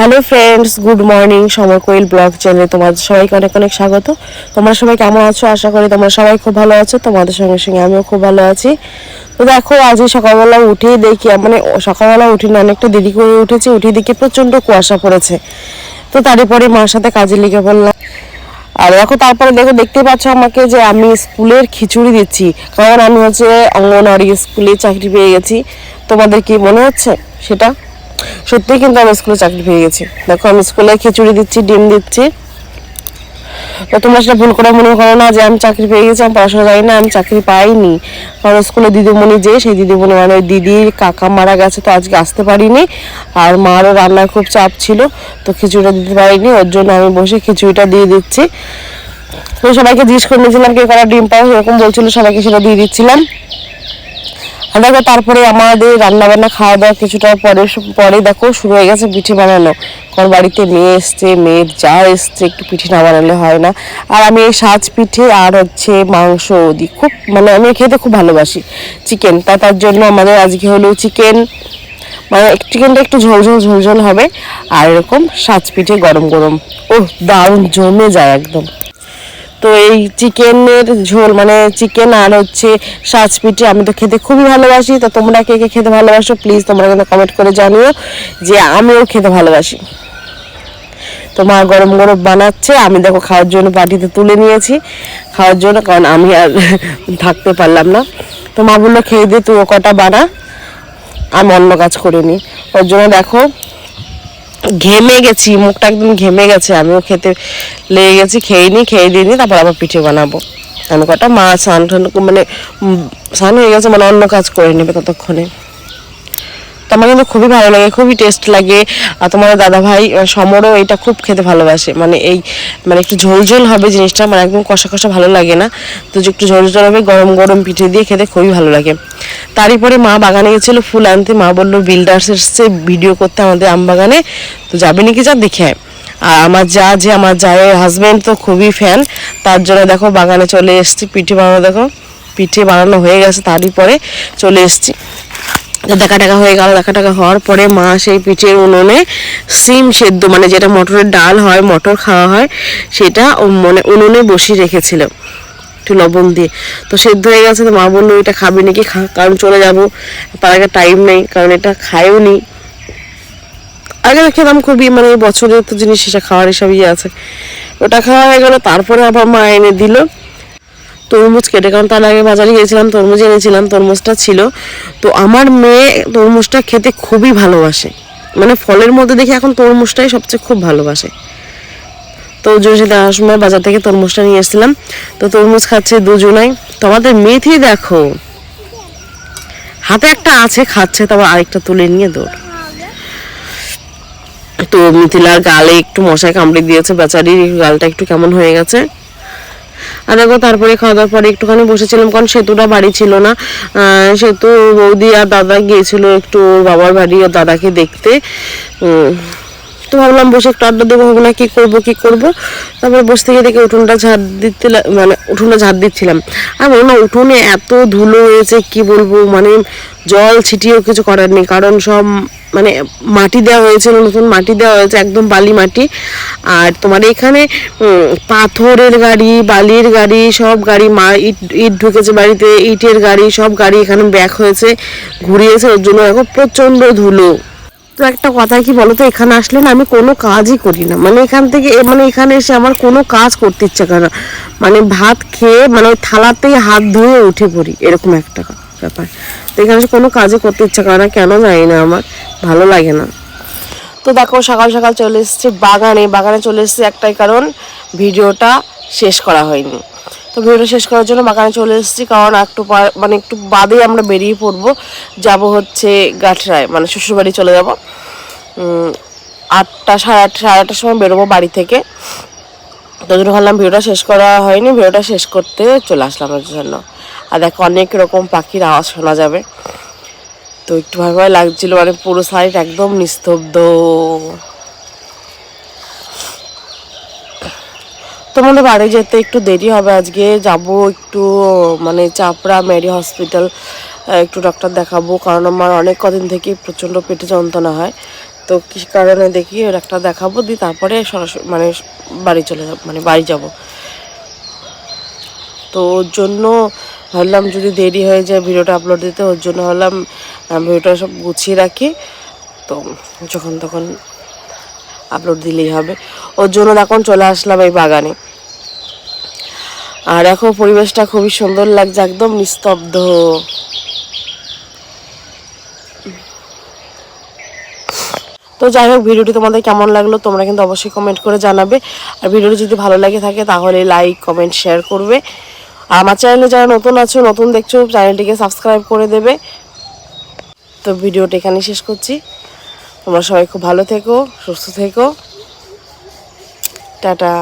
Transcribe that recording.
Hello friends good morning Samar Koel blog চ্যানেলে তোমাদের সবাইকে অনেক অনেক স্বাগত। তোমরা সবাই কেমন আছো? আশা করি তোমরা সবাই খুব ভালো আছো। তোমাদের সঙ্গে সঙ্গে আমিও খুব ভালো আছি। তো দেখো আজকে সকালবেলা উঠেই দেখি মানে সকালবেলা উঠি না, অনেকটা দেরি করে উঠেছি। উঠে দেখি প্রচণ্ড কুয়াশা পড়েছে। তো তারপরে মার সাথে কাজে লেগে পড়লাম। আর দেখো, তারপরে দেখো দেখতে পাচ্ছ আমাকে যে আমি স্কুলের খিচুড়ি দিচ্ছি। কারণ আমি হচ্ছে অঙ্গনওয়াড়ি স্কুলে চাকরি পেয়ে গেছি। তোমাদের কি মনে হচ্ছে সেটা? সত্যি কিন্তু আমি স্কুলে চাকরি পেয়ে গেছি। দেখো, আমি স্কুলে খিচুড়ি দিচ্ছি, ডিম দিচ্ছি। তো তোমরা সেটা ভুল করে মনে করো না যে আমি চাকরি পেয়ে গেছি, আমি পড়াশোনা জানি না, আমি চাকরি পাইনি। কারণ স্কুলে দিদিমণি যে, সেই দিদিমণি মানে ওই দিদির কাকা মারা গেছে, তো আজকে আসতে পারিনি। আর মারও রান্নার খুব চাপ ছিল, তো খিচুড়িটা দিতে পারিনি, ওর জন্য আমি বসে খিচুড়িটা দিয়ে দিচ্ছি। তো সবাইকে জিজ্ঞেস করে নিয়েছিলাম, কে করা ডিম পাও এরকম বলছিল, সবাইকে সেটা দিয়ে দিচ্ছিলাম। দেখো, তারপরে আমাদের রান্না বান্না খাওয়া দাওয়া কিছুটা পরে পরে দেখো শুরু হয়ে গেছে পিঠে বানানো। কারণ বাড়িতে মেয়ে এসছে, মেয়ের যা এসছে, একটু পিঠে না বানালে হয় না। আর আমি এই সাজ পিঠে আর হচ্ছে মাংস দিই খুব মানে আমি খেতে খুব ভালোবাসি চিকেন। তা, তার জন্য আমাদের আজকে হলো চিকেন মানে চিকেনটা একটু ঝোল ঝোল ঝোল ঝোল হবে। আর এরকম সাজ পিঠে গরম গরম। ও দারুণ, জমে যায় একদম। তো এই চিকেনের ঝোল মানে চিকেন আর হচ্ছে সাজ পিঠে আমি তো খেতে খুবই ভালোবাসি। তো তোমরা কে কে খেতে ভালোবাসো প্লিজ তোমরা কিন্তু কমেন্ট করে জানিও যে আমিও খেতে ভালোবাসি। তো মা গরম গরম বানাচ্ছে, আমি দেখো খাওয়ার জন্য বাটিতে তুলে নিয়েছি খাওয়ার জন্য, কারণ আমি আর থাকতে পারলাম না। তো মা বলল, খেয়ে দিয়ে তুই ও কটা বানা, আমি অন্য কাজ করে নিই। ওর জন্য দেখো ঘেমে গেছি, মুখটা একদম ঘেমে গেছে। আমিও খেতে লেগে গেছি, খেয়ে নিই খেয়ে দিয়ে দিইনি তারপর আবার পিঠে বানাবো। আমি কটা মা স্নান টান মানে সান স্নান হয়ে গেছে মানে অন্য কাজ করে নেবে ততক্ষণে। তো আমার কিন্তু খুবই ভালো লাগে, খুবই টেস্ট লাগে। আর তোমার দাদা ভাই সমরও এটা খুব খেতে ভালোবাসে। মানে এই মানে একটু ঝোল ঝোল হবে জিনিসটা মানে একদম কষা কষা ভালো লাগে না। তো একটু ঝোল ঝোল হবে, গরম গরম পিঠে দিয়ে খেতে খুবই ভালো লাগে। তারই পরে মা বাগানে গেছিল ফুল আনতে। মা বলল বিল্ডার্স এসছে ভিডিও করতে আমাদের আম বাগানে। তো যাবে নাকি যা, দেখে। আর আমার যা, যে আমার জায়ের হাজবেন্ড তো খুবই ফ্যান তার জন্য দেখো বাগানে চলে এসেছি, পিঠে বানানো দেখো। পিঠে বানানো হয়ে গেছে, তারই পরে চলে এসেছি। দেখা টাকা হয়ে গেল দেখা টাকা হওয়ার পরে মা সেই পিঠের উনুনে সিম সেদ্ধ মানে যেটা মটরের ডাল হয়, মটর খাওয়া হয়, সেটা মানে উনুনে বসিয়ে রেখেছিল একটু লবণ দিয়ে। তো সেদ্ধ হয়ে গেছে তো মা বলল, এটা খাবি নাকি? কারণ চলে যাব। তার আগে টাইম নেই, কারণ এটা খায়ও নি। আগে তো খেলাম খুবই মানে বছরের তো জিনিস, সেটা খাওয়ার হিসাবে ইয়ে আছে। ওটা খাওয়া হয়ে গেল, তারপরে আবার মা এনে দিল। তরমুজ কেটে, কারণ তার আগে বাজারে গিয়েছিলাম, তরমুজ এনেছিলাম, তরমুজটা ছিল। তো আমার মেয়ে তরমুজটা খেতে খুবই ভালোবাসে। মানে ফলের মধ্যে দেখি এখন তরমুজটাই সবচেয়ে খুব ভালোবাসে। তো জন্য সেটা সময় বাজার থেকে তরমুজটা নিয়ে এসেছিলাম। তো তরমুজ খাচ্ছে দুজনাই। তো আমাদের মেথি দেখো, হাতে একটা আছে, খাচ্ছে, তারপর আরেকটা তুলে নিয়ে দৌড়। তো মিথিলার গালে একটু মশায় কামড়ে দিয়েছে, বেচারির গালটা একটু কেমন হয়ে গেছে। আর দেখো, তারপরে খাওয়া দাওয়ার পরে একটুখানি বসেছিলাম, কারণ সেতুটা বাড়ি ছিল না। সেতু বৌদি আর দাদা গিয়েছিল একটু বাবার বাড়ি আর দাদাকে দেখতে। তো ভাবলাম বসে একটু আড্ডা দেবো ভাবো না কি করব কি করব। তারপরে বসে থেকে দেখে উঠোনটা ঝাড় দিতে মানে উঠোনটা ঝাড় দিচ্ছিলাম। আর বলো না, উঠোনে এত ধুলো হয়েছে কি বলব? মানে জল ছিটিয়েও কিছু করার নেই, কারণ সব মানে মাটি দেওয়া হয়েছিল নতুন মাটি দেওয়া হয়েছে, একদম বালি মাটি। আর তোমার এখানে পাথরের গাড়ি, বালির গাড়ি, সব গাড়ি, মা, ইট ইট ঢুকেছে বাড়িতে, ইটের গাড়ি, সব গাড়ি এখানে ব্যাক হয়েছে, ঘুরিয়েছে, ওর জন্য এখন প্রচণ্ড ধুলো। তো একটা কথা কি বলতো? এখানে আসলে না আমি কোনো কাজই করি না। মানে এখান থেকে মানে এখানে এসে আমার কোনো কাজ করতে ইচ্ছা করে না। মানে ভাত খেয়ে মানে থালাতেই হাত ধুয়ে উঠে পড়ি, এরকম একটা ব্যাপার। তো এখানে এসে কোনো কাজই করতে ইচ্ছা করে না, কেন জানি না আমার, ভালো লাগে না। তো দেখো, সকাল সকাল চলে এসেছি বাগানে। বাগানে চলে এসেছি একটাই কারণ, ভিডিওটা শেষ করা হয়নি। তো ভিডিওটা শেষ করার জন্য বাগানে চলে এসেছি কারণ একটু মানে একটু বাদেই আমরা বেরিয়ে পড়ব। যাব হচ্ছে গাঠরায় মানে শ্বশুরবাড়ি চলে যাব। আটটা, সাড়ে আটটা সাড়ে আটটার সময় বেরোবো বাড়ি থেকে। তো জন্য ভাবলাম ভিডিওটা শেষ করা হয়নি, ভিডিওটা শেষ করতে চলে আসলাম ওর জন্য। আর দেখো, অনেক রকম পাখির আওয়াজ শোনা যাবে। তো একটু ভয় ভয় লাগছিল মানে পুরো সাইড একদম নিস্তব্ধ। তোমাদের বাড়ি যেতে একটু দেরি হবে, আজকে যাব একটু মানে চাপড়া মেরি হসপিটাল একটু ডক্টর দেখাবো। কারণ আমার অনেক কদিন থেকে প্রচণ্ড পেটে যন্ত্রণা হয়। তো কি কারণে দেখি ওর একটা দেখাবো দিই তারপরে সরাসরি মানে বাড়ি চলে যাব মানে বাড়ি যাব। তো ওর জন্য ভাবলাম যদি দেরি হয়ে যায় ভিডিওটা আপলোড দিতে, ওর জন্য ভাবলাম ভিডিওটা সব গুছিয়ে রাখি। তো যখন তখন আপলোড দিলেই হবে। ওর জন্য এখন চলে আসলাম এই বাগানে। আর এখন পরিবেশটা খুবই সুন্দর লাগছে, একদম নিস্তব্ধ। তো যাই হোক, ভিডিওটি তোমাদের কেমন লাগল তোমরা কিন্তু অবশ্যই কমেন্ট করে জানাবে। আর ভিডিওটি যদি ভালো লাগে থাকে তাহলে লাইক কমেন্ট শেয়ার করবে। আর আমার চ্যানেলে যারা নতুন আছো, নতুন দেখছ চ্যানেলটিকে সাবস্ক্রাইব করে দেবে। তো ভিডিওটা এখানেই শেষ করছি। তোমরা সবাই খুব ভালো থেকো, সুস্থ থেকো। টাটা।